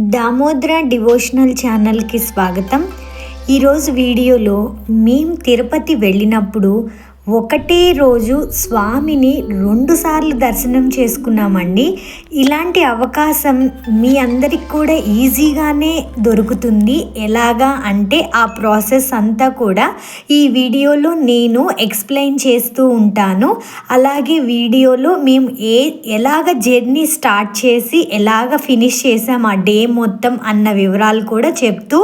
Damodra devotional ఛానల్కి స్వాగతం. ఈరోజు వీడియోలో మేము తిరుపతి వెళ్ళినప్పుడు ఒకటే రోజు స్వామిని రెండుసార్లు దర్శనం చేసుకున్నామండి. ఇలాంటి అవకాశం మీ అందరికి కూడా ఈజీగానే దొరుకుతుంది. ఎలాగా అంటే ఆ ప్రాసెస్ అంతా కూడా ఈ వీడియోలో నేను ఎక్స్ప్లెయిన్ చేస్తూ ఉంటాను. అలాగే వీడియోలో మేము ఏ ఎలాగ జర్నీ స్టార్ట్ చేసి ఎలాగ ఫినిష్ చేసాం ఆ డే మొత్తం అన్న వివరాలు కూడా చెప్తూ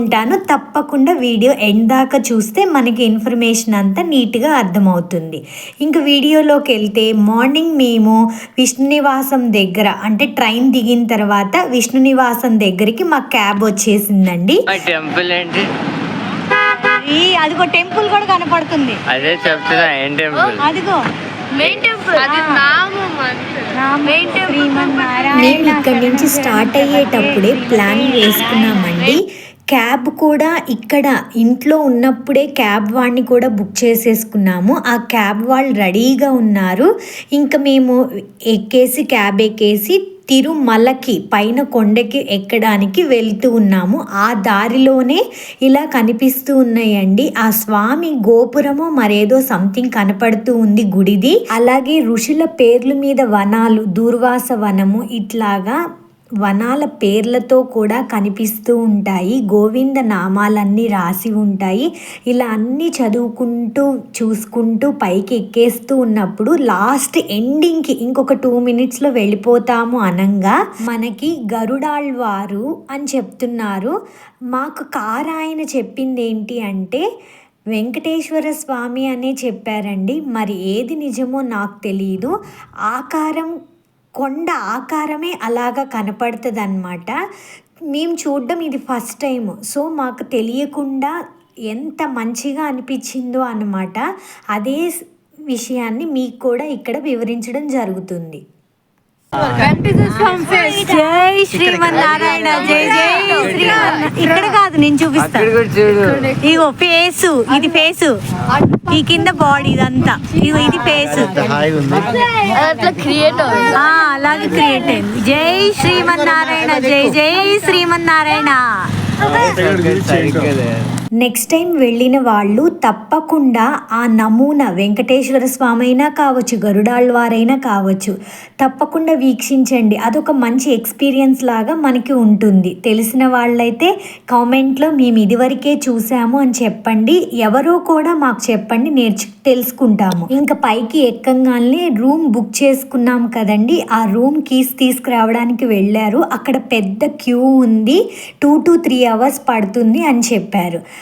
ఉంటాను. తప్పకుండా వీడియో ఎండ్ దాకా చూస్తే మనకి ఇన్ఫర్మేషన్ అంతా నీట్గా అర్థమవుతుంది. ఇంక వీడియోలోకి వెళ్తే మార్నింగ్ మేము విష్ణు నివాసం దగ్గర అంటే ట్రైన్ దిగిన తర్వాత విష్ణు నివాసం దగ్గరికి మా క్యాబ్ వచ్చేసిందండి. ఆ టెంపుల్ ఏంటి? ఈ అదిగో టెంపుల్ కూడా కనపడుతుంది. అదే చెప్తున్నా ఏం టెంపుల్? అదిగో. Main temple. అది నామం మెయిన్ మేము ఇక్కడి నుంచి స్టార్ట్ అయ్యేటప్పుడే ప్లాన్ వేసుకున్నామండి. క్యాబ్ కూడా ఇక్కడ ఇంట్లో ఉన్నప్పుడే క్యాబ్ వాడిని కూడా బుక్ చేసేసుకున్నాము. ఆ క్యాబ్ వాళ్ళు రెడీగా ఉన్నారు. ఇంకా మేము ఎక్కేసి క్యాబ్ ఎక్కేసి తిరుమలకి పైన కొండకి ఎక్కడానికి వెళ్తూ ఉన్నాము. ఆ దారిలోనే ఇలా కనిపిస్తూ ఉన్నాయండి. ఆ స్వామి గోపురము మరేదో సంథింగ్ కనపడుతూ ఉంది గుడిది. అలాగే ఋషుల పేర్ల మీద వనాలు దూర్వాస వనము ఇట్లాగా వనాల పేర్లతో కూడా కనిపిస్తూ ఉంటాయి. గోవింద నామాలన్నీ రాసి ఉంటాయి. ఇలా అన్నీ చదువుకుంటూ చూసుకుంటూ పైకి ఎక్కేస్తూ ఉన్నప్పుడు లాస్ట్ ఎండింగ్కి ఇంకొక టూ మినిట్స్లో వెళ్ళిపోతాము అనంగా. మనకి గరుడాళ్వారు అని చెప్తున్నారు. మాకు కార్ ఆయన చెప్పింది ఏంటి అంటే వెంకటేశ్వర స్వామి అనే చెప్పారండి. మరి ఏది నిజమో నాకు తెలియదు ఆకారం కొండ ఆకారమే అలాగా కనపడుతుంది అనమాట మేము చూడడం ఇది ఫస్ట్ టైం సో మాకు తెలియకుండా ఎంత మంచిగా అనిపించిందో అన్నమాట. అదే విషయాన్ని మీకు కూడా ఇక్కడ వివరించడం జరుగుతుంది. జై శ్రీమన్నారాయణ జై జై శ్రీమన్నారాయణ ఇక్కడ కాదు నేను చూపిస్తాను ఇగో ఫేసు. ఇది ఫేసు. ఈ కింద బాడీ ఇదంతా. ఇగో ఇది ఫేసు. అలాగే క్రియేట్ అయింది. జై శ్రీమన్నారాయణ జై జై శ్రీమన్నారాయణ నెక్స్ట్ టైం వెళ్ళిన వాళ్ళు తప్పకుండా ఆ నమూనా వెంకటేశ్వర స్వామి అయినా కావచ్చు గరుడాళ్వారైనా కావచ్చు తప్పకుండా వీక్షించండి. అదొక మంచి ఎక్స్పీరియన్స్ లాగా మనకి ఉంటుంది. తెలిసిన వాళ్ళైతే కామెంట్లో మేము ఇదివరకే చూసాము అని చెప్పండి. ఎవరో కూడా మాకు చెప్పండి నేర్చు తెలుసుకుంటాము. ఇంకా పైకి ఎక్కంగానే రూమ్ బుక్ చేసుకున్నాం కదండి. ఆ రూమ్ కీస్ తీసుకురావడానికి వెళ్ళారు. అక్కడ పెద్ద క్యూ ఉంది. టూ టు త్రీ అవర్స్ పడుతుంది అని చెప్పారు.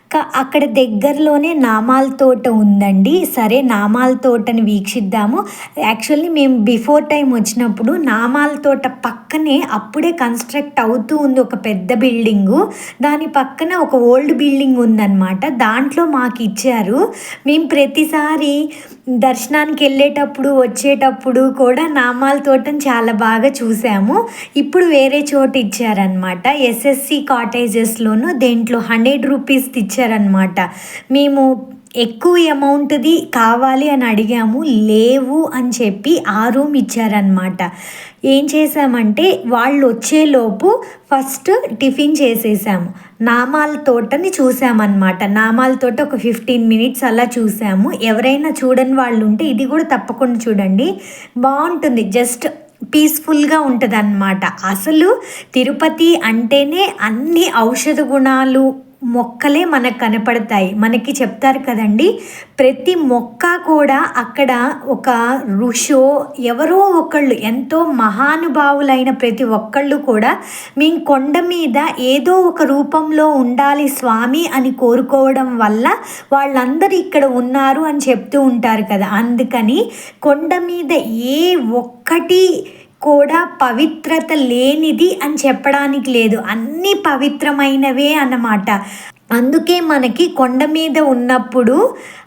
అక్కడ దగ్గరలోనే నామాల తోట ఉందండి. సరే నామాల తోటని వీక్షిద్దాము. యాక్చువల్లీ మేము బిఫోర్ టైం వచ్చినప్పుడు నామాల తోట పక్కనే అప్పుడే కన్స్ట్రక్ట్ అవుతూ ఉంది ఒక పెద్ద బిల్డింగు. దాని పక్కన ఒక ఓల్డ్ బిల్డింగ్ ఉందన్నమాట. దాంట్లో మాకు ఇచ్చారు. మేము ప్రతిసారి దర్శనానికి వెళ్ళేటప్పుడు వచ్చేటప్పుడు కూడా నామాల తోటని చాలా బాగా చూసాము. ఇప్పుడు వేరే చోట ఇచ్చారనమాట ఎస్ఎస్సి కాటేజెస్లోను దేంట్లో హండ్రెడ్ రూపీస్ ఇచ్చారనమాట మేము ఎక్కువ అమౌంట్ది కావాలి అని అడిగాము లేవు అని చెప్పి ఆ రూమ్ ఇచ్చారనమాట ఏం చేసామంటే వాళ్ళు వచ్చేలోపు ఫస్ట్ టిఫిన్ చేసేసాము. నామాల తోటని చూసామన్నమాట. నామాల తోట ఒక ఫిఫ్టీన్ మినిట్స్ అలా చూసాము. ఎవరైనా చూడని వాళ్ళు ఉంటే ఇది కూడా తప్పకుండా చూడండి. బాగుంటుంది జస్ట్ పీస్ఫుల్గా ఉంటుంది అన్నమాట అసలు తిరుపతి అంటేనే అన్ని ఔషధ గుణాలు మొక్కలే మనకు కనపడతాయి. మనకి చెప్తారు కదండి ప్రతి మొక్క కూడా అక్కడ ఒక ఋషో ఎవరో ఒకళ్ళు ఎంతో మహానుభావులైన ప్రతి ఒక్కళ్ళు కూడా మేము కొండ మీద ఏదో ఒక రూపంలో ఉండాలి స్వామి అని కోరుకోవడం వల్ల వాళ్ళందరూ ఇక్కడ ఉన్నారు అని చెప్తూ ఉంటారు కదా. అందుకని కొండ మీద ఏ ఒక్కటి కూడా పవిత్రత లేనిది అని చెప్పడానికి లేదు. అన్నీ పవిత్రమైనవే అన్నమాట. అందుకే మనకి కొండ మీద ఉన్నప్పుడు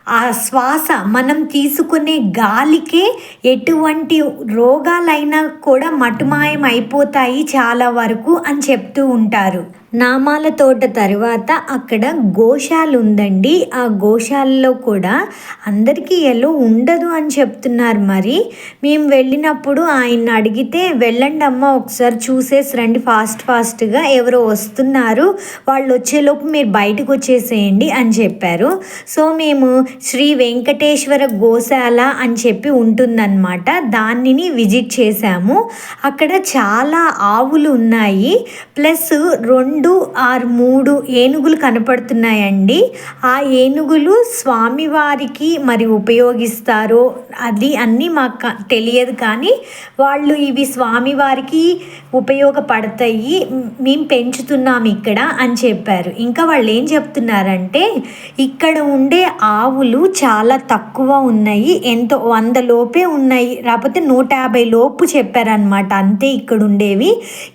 ఆ శ్వాస మనం తీసుకునే గాలికే ఎటువంటి రోగాలైనా కూడా మటుమాయం అయిపోతాయి చాలా వరకు అని చెప్తూ ఉంటారు. నామాల తోట తర్వాత అక్కడ గోశాలు ఉందండి ఆ గోశాలలో కూడా అందరికీ ఎలా ఉండదు అని చెప్తున్నారు మరి. మేము వెళ్ళినప్పుడు ఆయన అడిగితే వెళ్ళండి అమ్మ ఒకసారి చూసేసి రండి ఫాస్ట్ ఫాస్ట్గా ఎవరో వస్తున్నారు. వాళ్ళు వచ్చేలోపు మీరు బయటకు వచ్చేసేయండి అని చెప్పారు. సో మేము శ్రీ వెంకటేశ్వర గోశాల అని చెప్పి ఉంటుందన్నమాట. దానిని విజిట్ చేశాము. అక్కడ చాలా ఆవులు ఉన్నాయి. ప్లస్ రెండు ఆరు మూడు ఏనుగులు కనపడుతున్నాయండి. ఆ ఏనుగులు స్వామివారికి మరి ఉపయోగిస్తారో అది అన్నీ మాకు తెలియదు కానీ వాళ్ళు ఇవి స్వామివారికి ఉపయోగపడతాయి. మేము పెంచుతున్నాం ఇక్కడ అని చెప్పారు. ఇంకా వాళ్ళు ఏం చెప్తున్నారంటే ఇక్కడ ఉండే ఆవులు చాలా తక్కువ ఉన్నాయి. ఎంతో వంద లోపే ఉన్నాయి. లేకపోతే నూట యాభై లోపు చెప్పారనమాట అంతే ఇక్కడ ఉండేవి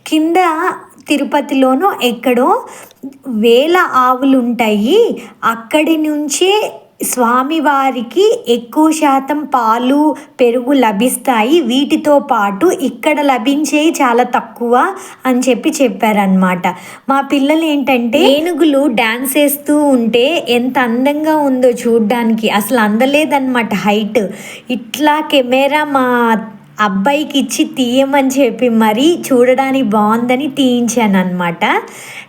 కింద తిరుపతిలోనో ఎక్కడో వేల ఆవులు ఉంటాయి అక్కడి నుంచే స్వామివారికి ఎక్కువ శాతం పాలు పెరుగు లభిస్తాయి. వీటితో పాటు ఇక్కడ లభించేవి చాలా తక్కువ అని చెప్పి చెప్పారనమాట మా పిల్లలు ఏంటంటే ఏనుగులు డ్యాన్స్ వేస్తూ ఉంటే ఎంత అందంగా ఉందో చూడ్డానికి అసలు అందలేదన్నమాట హైట్. ఇట్లా కెమెరా మా అబ్బాయికి ఇచ్చి తీయమని చెప్పి మరీ చూడడానికి బాగుందని తీయించాను అనమాట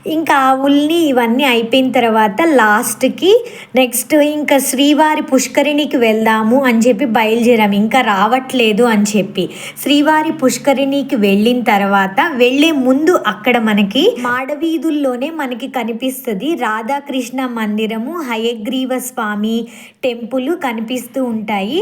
ఇంకా ఆవుల్ని ఇవన్నీ అయిపోయిన తర్వాత లాస్ట్కి నెక్స్ట్ ఇంకా శ్రీవారి పుష్కరిణికి వెళ్దాము అని చెప్పి బయలుదేరాము. ఇంకా రావట్లేదు అని చెప్పి శ్రీవారి పుష్కరిణికి వెళ్ళిన తర్వాత వెళ్ళే ముందు అక్కడ మనకి మాడవీధుల్లోనే మనకి కనిపిస్తుంది రాధాకృష్ణ మందిరము హయగ్రీవ స్వామి టెంపుల్ కనిపిస్తూ ఉంటాయి.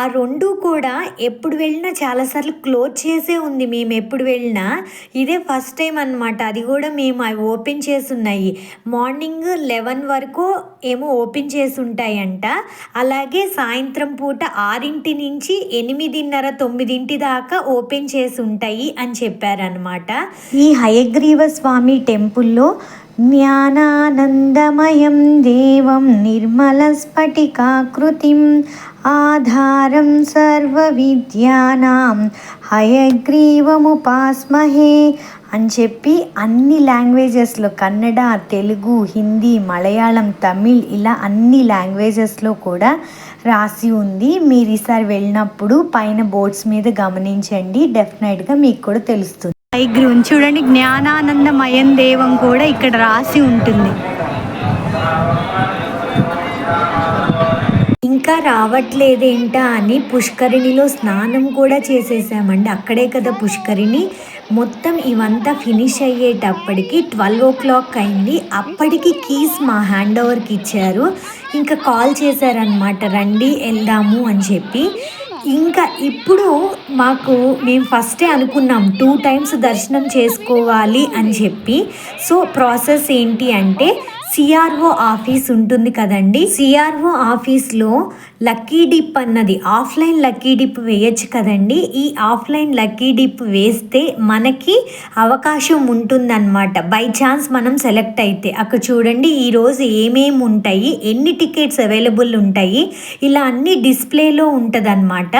ఆ రెండు కూడా ఎప్పుడు వెళ్ళినా చాలాసార్లు క్లోజ్ చేసే ఉంది. మేము ఎప్పుడు వెళ్ళినా ఇదే ఫస్ట్ టైం అన్నమాట. అది కూడా మేము అవి ఓపెన్ చేసి ఉన్నాయి మార్నింగ్ లెవెన్ వరకు ఏమో ఓపెన్ చేసి ఉంటాయంట. అలాగే సాయంత్రం పూట ఆరింటి నుంచి ఎనిమిదిన్నర తొమ్మిదింటి దాకా ఓపెన్ చేసి ఉంటాయి అని చెప్పారనమాట ఈ హయగ్రీవ స్వామి టెంపుల్లో జ్ఞానానందమయం దేవం నిర్మలస్ఫటికాకృతిం ఆధారం సర్వవిద్యానాం. హయగ్రీవముపాస్మహే అని చెప్పి అన్ని లాంగ్వేజెస్లో కన్నడ తెలుగు హిందీ మలయాళం తమిళ్ ఇలా అన్ని లాంగ్వేజెస్లో కూడా రాసి ఉంది. మీరు ఈసారి వెళ్ళినప్పుడు పైన బోర్డ్స్ మీద గమనించండి. డెఫినెట్గా మీకు కూడా తెలుస్తుంది. హైగ్రీవం చూడండి. జ్ఞానానందమయం దేవం కూడా ఇక్కడ రాసి ఉంటుంది. ఇంకా రావట్లేదేంటా అని పుష్కరిణిలో స్నానం కూడా చేసేసామండి. అక్కడే కదా పుష్కరిణి. మొత్తం ఇవంతా ఫినిష్ అయ్యేటప్పటికి ట్వెల్వ్ ఓ క్లాక్ అయింది. అప్పటికి కీస్ మా హ్యాండ్ ఓవర్కి ఇచ్చారు. ఇంకా కాల్ చేశారనమాట రండి వెళ్దాము అని చెప్పి. ఇంకా ఇప్పుడు మాకు మేము ఫస్టే అనుకున్నాం టూ టైమ్స్ దర్శనం చేసుకోవాలి అని చెప్పి. సో ప్రాసెస్ ఏంటి అంటే సిఆర్ఓ ఆఫీస్ ఉంటుంది కదండి. సిఆర్ఓ ఆఫీస్లో లక్కీ డిప్ అన్నది ఆఫ్లైన్ లక్కీ డిప్ వేయచ్చు కదండి. ఈ ఆఫ్లైన్ లక్కీ డిప్ వేస్తే మనకి అవకాశం ఉంటుందన్నమాట. బై ఛాన్స్ మనం సెలెక్ట్ అయితే. అక్కడ చూడండి ఈరోజు ఏమేమి ఉంటాయి ఎన్ని టికెట్స్ అవైలబుల్ ఉంటాయి ఇలా అన్ని డిస్ప్లేలో ఉంటుందన్నమాట.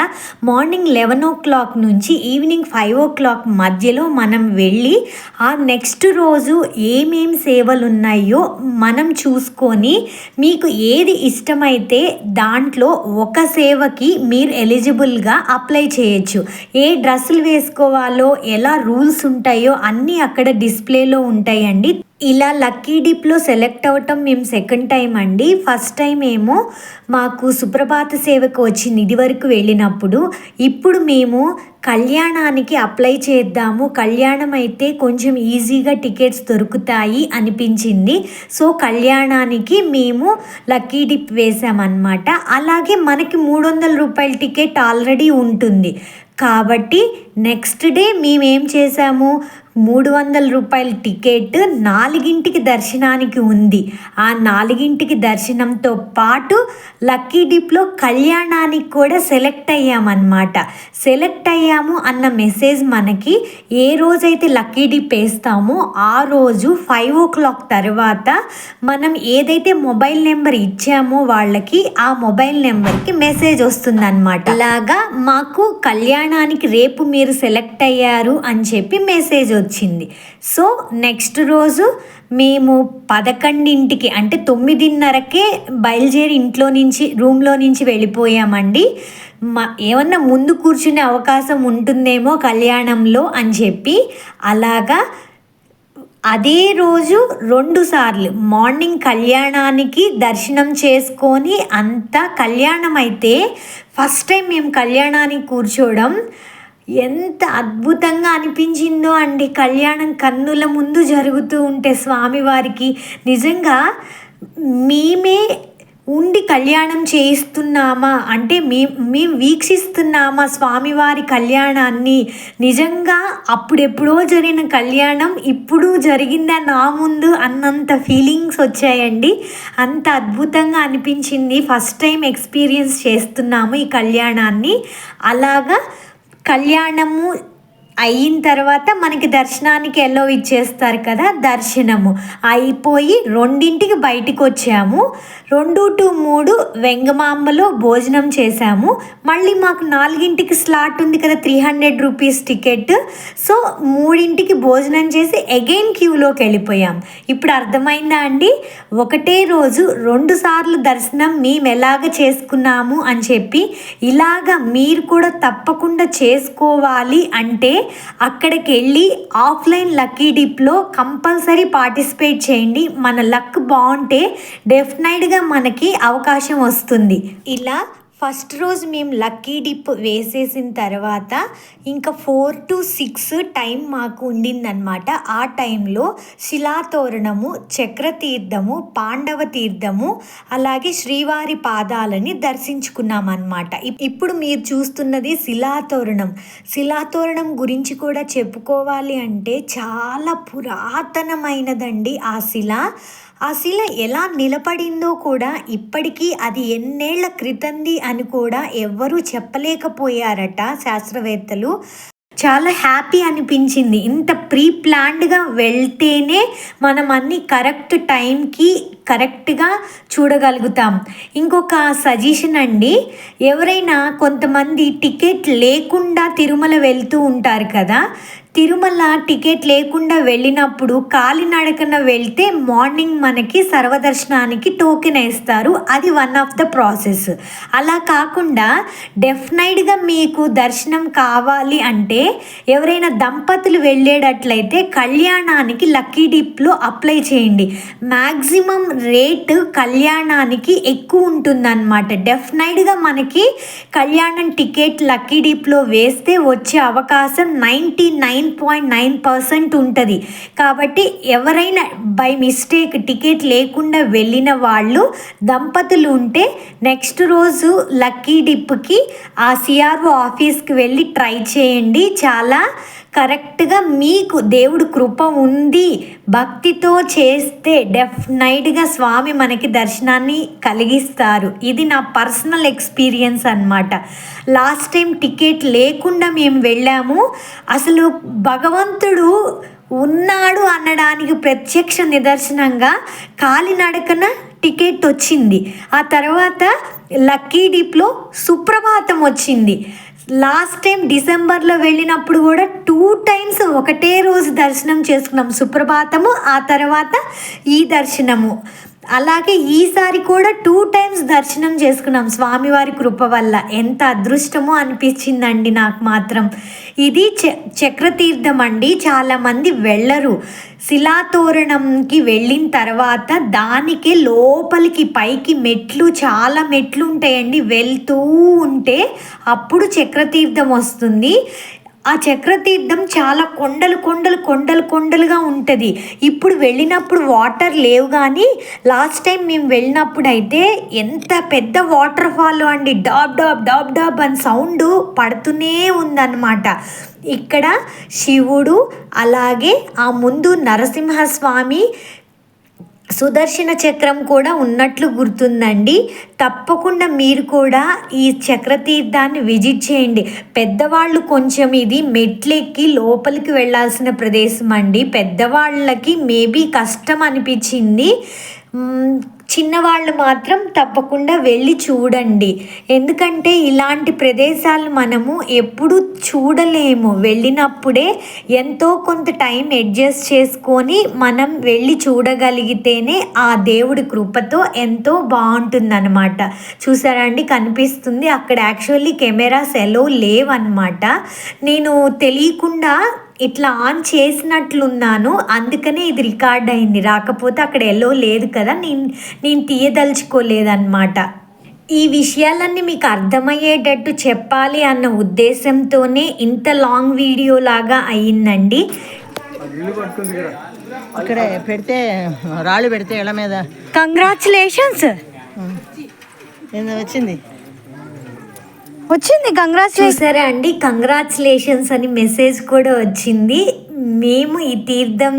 మార్నింగ్ లెవెన్ ఓ క్లాక్ నుంచి ఈవినింగ్ ఫైవ్ ఓ క్లాక్ మధ్యలో మనం వెళ్ళి ఆ నెక్స్ట్ రోజు ఏమేమి సేవలు ఉన్నాయో మనం చూసుకొని మీకు ఏది ఇష్టమైతే దాంట్లో ఒక సేవకి మీరు ఎలిజిబుల్గా అప్లై చేయొచ్చు. ఏ డ్రెస్సులు వేసుకోవాలో ఎలా రూల్స్ ఉంటాయో అన్నీ అక్కడ డిస్ప్లేలో ఉంటాయండి. ఇలా లక్కీ డిప్లో సెలెక్ట్ అవ్వటం మేము సెకండ్ టైం అండి. ఫస్ట్ టైం ఏమో మాకు సుప్రభాత సేవకు వచ్చింది ఇది వరకు వెళ్ళినప్పుడు. ఇప్పుడు మేము కళ్యాణానికి అప్లై చేద్దాము. కళ్యాణం అయితే కొంచెం ఈజీగా టికెట్స్ దొరుకుతాయి అనిపించింది. సో కళ్యాణానికి మేము లక్కీ డిప్ వేసామన్నమాట. అలాగే మనకి మూడు వందల రూపాయల టికెట్ ఆల్రెడీ ఉంటుంది. కాబట్టి నెక్స్ట్ డే మేమేం చేసాము మూడు వందల రూపాయల టికెట్ నాలుగింటికి దర్శనానికి ఉంది. ఆ నాలుగింటికి దర్శనంతో పాటు లక్కీ డిప్లో కళ్యాణానికి కూడా సెలెక్ట్ అయ్యామన్నమాట. సెలెక్ట్ అయ్యాము అన్న మెసేజ్ మనకి ఏ రోజైతే లక్కీ డిప్ వేస్తామో ఆ రోజు ఫైవ్ ఓ క్లాక్ తర్వాత మనం ఏదైతే మొబైల్ నెంబర్ ఇచ్చామో వాళ్ళకి ఆ మొబైల్ నెంబర్కి మెసేజ్ వస్తుందన్నమాట. అలాగా మాకు కళ్యాణానికి రేపు మీరు మీరు సెలెక్ట్ అయ్యారు అని చెప్పి మెసేజ్ వచ్చింది. సో నెక్స్ట్ రోజు మేము పదకొండింటికి అంటే తొమ్మిదిన్నరకే బయలుదేరి ఇంట్లో నుంచి రూమ్లో నుంచి వెళ్ళిపోయామండి. మా ఏమన్నా ముందు కూర్చునే అవకాశం ఉంటుందేమో కళ్యాణంలో అని చెప్పి అలాగా అదే రోజు రెండు సార్లు మార్నింగ్ కళ్యాణానికి దర్శనం చేసుకొని అంతా కళ్యాణం అయితే ఫస్ట్ టైం మేము కళ్యాణానికి కూర్చోవడం ఎంత అద్భుతంగా అనిపించిందో అండి. కళ్యాణం కన్నుల ముందు జరుగుతూ ఉంటే స్వామివారికి నిజంగా మేమే ఉండి కళ్యాణం చేయిస్తున్నామా? అంటే మే మేము వీక్షిస్తున్నామా స్వామివారి కళ్యాణాన్ని? నిజంగా అప్పుడెప్పుడో జరిగిన కళ్యాణం ఇప్పుడు జరిగిందా నా ముందు అన్నంత ఫీలింగ్స్ వచ్చాయండి. అంత అద్భుతంగా అనిపించింది. ఫస్ట్ టైం ఎక్స్పీరియన్స్ చేస్తున్నాము ఈ కళ్యాణాన్ని. అలాగా கல்யாணமும் అయిన తర్వాత మనకి దర్శనానికి ఎల్లో ఇచ్చేస్తారు కదా దర్శనము. అయిపోయి రెండింటికి బయటికి వచ్చాము. రెండు టు మూడు వెంగమాంబలో భోజనం చేశాము. మళ్ళీ మాకు నాలుగింటికి స్లాట్ ఉంది కదా three hundred rupees ticket so మూడింటికి భోజనం చేసి అగైన్ క్యూలోకి వెళ్ళిపోయాం. ఇప్పుడు అర్థమైందా అండి? ఒకటే రోజు రెండు సార్లు దర్శనం మేము ఎలాగ చేసుకున్నాము అని చెప్పి ఇలాగ మీరు కూడా తప్పకుండా చేసుకోవాలి అంటే అక్కడికి వెళ్ళి ఆఫ్లైన్ లక్కీ డిప్లో కంపల్సరీ పార్టిసిపేట్ చేయండి. మన లక్ బాగుంటే డెఫినెట్గా మనకి అవకాశం వస్తుంది. ఇలా ఫస్ట్ రోజు మేము లక్కీ డిప్ వేసేసిన తర్వాత ఇంకా ఫోర్ టు సిక్స్ టైం మాకు ఉండిందనమాట ఆ టైంలో శిలాతోరణము చక్రతీర్థము పాండవ తీర్థము అలాగే శ్రీవారి పాదాలని దర్శించుకున్నామన్నమాట. ఇప్పుడు మీరు చూస్తున్నది శిలాతోరణం. శిలాతోరణం గురించి కూడా చెప్పుకోవాలి అంటే చాలా పురాతనమైనదండి ఆ శిల. ఆ శిల ఎలా నిలబడిందో కూడా ఇప్పటికీ అది ఎన్నేళ్ళ క్రితంది అని కూడా ఎవ్వరూ చెప్పలేకపోయారట శాస్త్రవేత్తలు. చాలా హ్యాపీ అనిపించింది. ఇంత ప్రీ ప్లాన్డ్గా వెళ్తేనే మనం అన్ని కరెక్ట్ టైంకి కరెక్ట్గా చూడగలుగుతాం. ఇంకొక సజెషన్ అండి. ఎవరైనా కొంతమంది టికెట్ లేకుండా తిరుమల వెళ్తూ ఉంటారు కదా తిరుమల టికెట్ లేకుండా వెళ్ళినప్పుడు కాలినడకన వెళ్తే మార్నింగ్ మనకి సర్వదర్శనానికి టోకెన్ ఇస్తారు అది వన్ ఆఫ్ ద ప్రాసెస్. అలా కాకుండా డెఫినైట్గా మీకు దర్శనం కావాలి అంటే ఎవరైనా దంపతులు వెళ్ళేటట్లయితే కళ్యాణానికి లక్కీ డిప్లో అప్లై చేయండి. మ్యాక్సిమం రేటు కళ్యాణానికి ఎక్కువ ఉంటుందన్నమాట. డెఫినైట్గా మనకి కళ్యాణం టికెట్ లక్కీ డిప్లో వేస్తే వచ్చే అవకాశం ninety nine point nine percent ఉంటుంది. కాబట్టి ఎవరైనా బై మిస్టేక్ టికెట్ లేకుండా వెళ్ళిన వాళ్ళు దంపతులు ఉంటే నెక్స్ట్ రోజు లక్కీ డిప్కి ఆ సిఆర్ఓ ఆఫీస్కి వెళ్ళి ట్రై చేయండి. చాలా కరెక్ట్గా మీకు దేవుడు కృప ఉంది. భక్తితో చేస్తే డెఫినైట్గా స్వామి మనకి దర్శనాన్ని కలిగిస్తారు. ఇది నా పర్సనల్ ఎక్స్పీరియన్స్ అన్నమాట. లాస్ట్ టైం టికెట్ లేకుండా మేము వెళ్ళాము. అసలు భగవంతుడు ఉన్నాడు అనడానికి ప్రత్యక్ష నిదర్శనంగా కాలినడకన టికెట్ వచ్చింది. ఆ తర్వాత లక్కీ డిప్లో సుప్రభాతం వచ్చింది. లాస్ట్ టైం డిసెంబర్లో వెళ్ళినప్పుడు కూడా టూ టైమ్స్ ఒకటే రోజు దర్శనం చేసుకున్నాం సుప్రభాతము ఆ తర్వాత ఈ దర్శనము. అలాగే ఈసారి కూడా టూ టైమ్స్ దర్శనం చేసుకున్నాం స్వామివారి కృప వల్ల. ఎంత అదృష్టమో అనిపించిందండి నాకు మాత్రం. ఇది చ చక్రతీర్థం అండి. చాలామంది వెళ్ళరు. శిలాతోరణంకి వెళ్ళిన తర్వాత దానికి లోపలికి పైకి మెట్లు చాలా మెట్లు ఉంటాయండి. వెళ్తూ ఉంటే అప్పుడు చక్రతీర్థం వస్తుంది. ఆ చక్రతీర్థం చాలా కొండలు కొండలు కొండలు కొండలుగా ఉంటుంది. ఇప్పుడు వెళ్ళినప్పుడు వాటర్ లేవు కానీ లాస్ట్ టైం మేము వెళ్ళినప్పుడు అయితే ఎంత పెద్ద వాటర్ ఫాల్ అండి. డాబ్ డాబ్ డాబ్ డాబ్ అని సౌండ్ పడుతూనే ఉందన్నమాట. ఇక్కడ శివుడు అలాగే ఆ ముందు నరసింహస్వామి సుదర్శన చక్రం కూడా ఉన్నట్లు గుర్తుందండి. తప్పకుండా మీరు కూడా ఈ చక్రతీర్థాన్ని విజిట్ చేయండి. పెద్దవాళ్ళు కొంచెం ఇది మెట్లెక్కి లోపలికి వెళ్ళాల్సిన ప్రదేశం అండి పెద్దవాళ్ళకి మేబీ కష్టం అనిపించింది. చిన్నవాళ్ళు మాత్రం తప్పకుండా వెళ్ళి చూడండి. ఎందుకంటే ఇలాంటి ప్రదేశాలు మనము ఎప్పుడు చూడలేము. వెళ్ళినప్పుడే ఎంతో కొంత టైం అడ్జస్ట్ చేసుకొని మనం వెళ్ళి చూడగలిగితేనే ఆ దేవుడి కృపతో ఎంతో బాగుంటుందన్నమాట. చూసారండి కనిపిస్తుంది. అక్కడ యాక్చువల్లీ కెమెరాస్ ఎలో లేవన్నమాట. నేను తెలియకుండా ఇట్లా ఆన్ చేసినట్లున్నాను అందుకనే ఇది రికార్డ్ అయింది. రాకపోతే అక్కడ ఎల్లో లేదు కదా నేను నేను తీయదలుచుకోలేదన్నమాట. ఈ విషయాలన్నీ మీకు అర్థమయ్యేటట్టు చెప్పాలి అన్న ఉద్దేశంతోనే ఇంత లాంగ్ వీడియో లాగా అయ్యిందండి. ఇక్కడ పెడితే రాళ్ళు పెడితే ఇళ్ళ మీద? కంగ్రాచులేషన్స్ వచ్చింది. వచ్చింది కంగ్రాచులేషన్ సరే అండి? కంగ్రాచులేషన్స్ అని మెసేజ్ కూడా వచ్చింది. మేము ఈ తీర్థం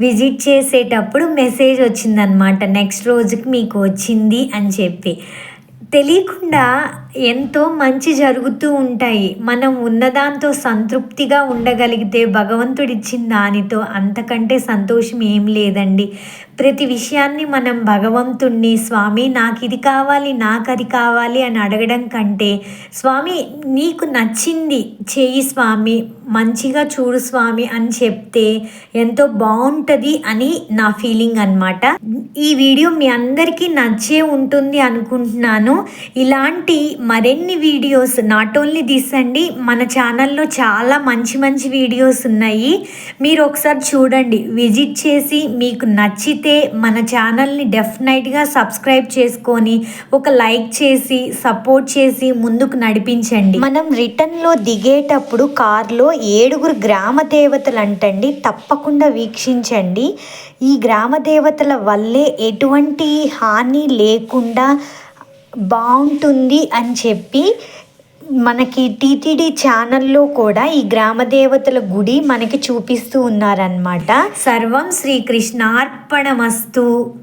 విజిట్ చేసేటప్పుడు మెసేజ్ వచ్చిందనమాట నెక్స్ట్ రోజుకి మీకు వచ్చింది అని చెప్పి. తెలియకుండా ఎంతో మంచి జరుగుతూ ఉంటాయి. మనం ఉన్నదాంతో సంతృప్తిగా ఉండగలిగితే భగవంతుడిచ్చిన దానితో అంతకంటే సంతోషం ఏం లేదండి. ప్రతి విషయాన్ని మనం భగవంతుణ్ణి స్వామి నాకు ఇది కావాలి నాకు అది కావాలి అని అడగడం కంటే స్వామి నీకు నచ్చింది చేయి స్వామి మంచిగా చూడు స్వామి అని చెప్తే ఎంతో బాగుంటుంది అని నా ఫీలింగ్ అన్నమాట. ఈ వీడియో మీ అందరికీ నచ్చే ఉంటుంది అనుకుంటున్నాను. ఇలాంటి మరిన్ని వీడియోస్ నాట్ ఓన్లీ దిస్ అండి మన ఛానల్లో చాలా మంచి మంచి వీడియోస్ ఉన్నాయి. మీరు ఒకసారి చూడండి. విజిట్ చేసి మీకు నచ్చితే మన ఛానల్ని డెఫినెట్గా సబ్స్క్రైబ్ చేసుకొని ఒక లైక్ చేసి సపోర్ట్ చేసి ముందుకు నడిపించండి. మనం రిటర్న్లో దిగేటప్పుడు కార్లో ఏడుగురు గ్రామ దేవతలు అంటండి తప్పకుండా వీక్షించండి. ఈ గ్రామ దేవతల వల్లే ఎటువంటి హాని లేకుండా బాగుంటుంది అని చెప్పి మనకి టీటీడీ ఛానల్లో కూడా ఈ గ్రామ దేవతల గుడి మనకి చూపిస్తూ ఉన్నారనమాట సర్వం శ్రీకృష్ణార్పణమస్తు.